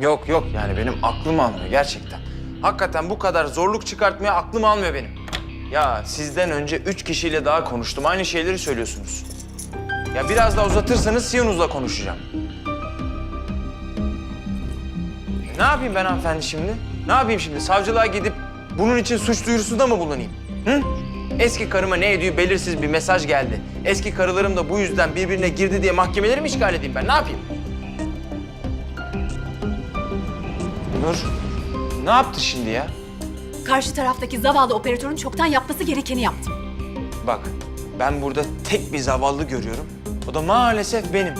Yok yok yani benim aklım almıyor gerçekten. Hakikaten bu kadar zorluk çıkartmaya aklım almıyor benim. Ya sizden önce üç kişiyle daha konuştum. Aynı şeyleri söylüyorsunuz. Ya biraz daha uzatırsanız Siyonuz'la konuşacağım. Ne yapayım ben hanımefendi şimdi? Ne yapayım şimdi? Savcılığa gidip bunun için suç duyurusunda mı bulunayım? Hı? Eski karıma ne ediyor belirsiz bir mesaj geldi. Eski karılarım da bu yüzden birbirine girdi diye mahkemeleri mi işgal edeyim ben? Ne yapayım? Nur, ne yaptı şimdi ya? Karşı taraftaki zavallı operatörün çoktan yapması gerekeni yaptım. Bak, ben burada tek bir zavallı görüyorum. O da maalesef benim.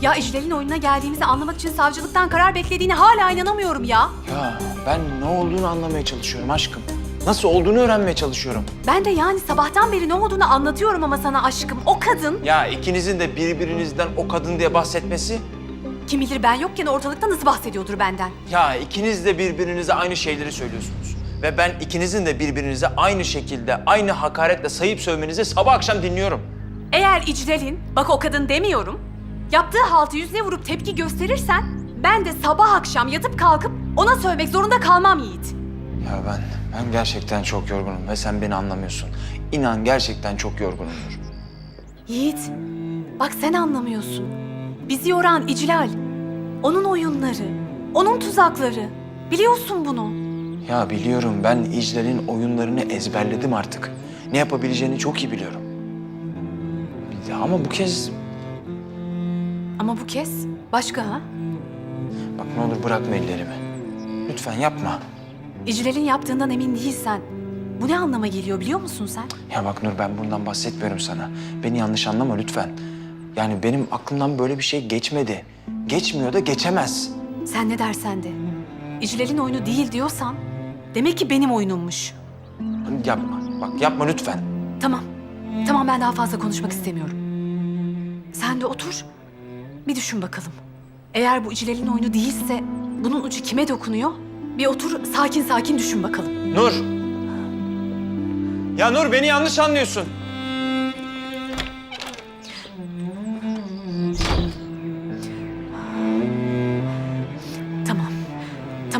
Ya İclal'in oyununa geldiğimizi anlamak için savcılıktan karar beklediğine hala inanamıyorum ya. Ya ben ne olduğunu anlamaya çalışıyorum aşkım. Nasıl olduğunu öğrenmeye çalışıyorum. Ben de yani sabahtan beri ne olduğunu anlatıyorum ama sana aşkım. O kadın Ya ikinizin de birbirinizden o kadın diye bahsetmesi... kim bilir ben yokken ortalıkta nasıl bahsediyordur benden. Ya ikiniz de birbirinize aynı şeyleri söylüyorsunuz. Ve ben ikinizin de birbirinize aynı şekilde, aynı hakaretle sayıp sövmenizi sabah akşam dinliyorum. Eğer İclal'in, bak o kadın demiyorum, yaptığı haltı yüzüne vurup tepki gösterirsen ben de sabah akşam yatıp kalkıp ona sövmek zorunda kalmam Yiğit. Ya ben, ben gerçekten çok yorgunum ve sen beni anlamıyorsun. İnan gerçekten çok yorgunumdur. Yiğit, bak sen anlamıyorsun. Bizi yoran İclal, onun oyunları, onun tuzakları. Biliyorsun bunu. Ya biliyorum ben İclal'in oyunlarını ezberledim artık. Ne yapabileceğini çok iyi biliyorum. Ya ama bu kez Ama bu kez başka ha? bak ne olur bırakma ellerimi. Lütfen yapma. İclal'in yaptığından emin değilsen bu ne anlama geliyor biliyor musun sen? Ya bak Nur ben bundan bahsetmiyorum sana. Beni yanlış anlama lütfen. Yani benim aklımdan böyle bir şey geçmedi. Geçmiyor da geçemez. Sen ne dersen de. İclal'in oyunu değil diyorsan demek ki benim oyunummuş. Yapma. Bak yapma lütfen. Tamam. Tamam ben daha fazla konuşmak istemiyorum. Sen de otur. Bir düşün bakalım. Eğer bu İclal'in oyunu değilse bunun ucu kime dokunuyor? Bir otur sakin sakin düşün bakalım. Nur. Ya Nur beni yanlış anlıyorsun.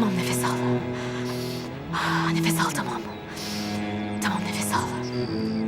Tamam nefes al. Nefes al tamam. Tamam nefes al.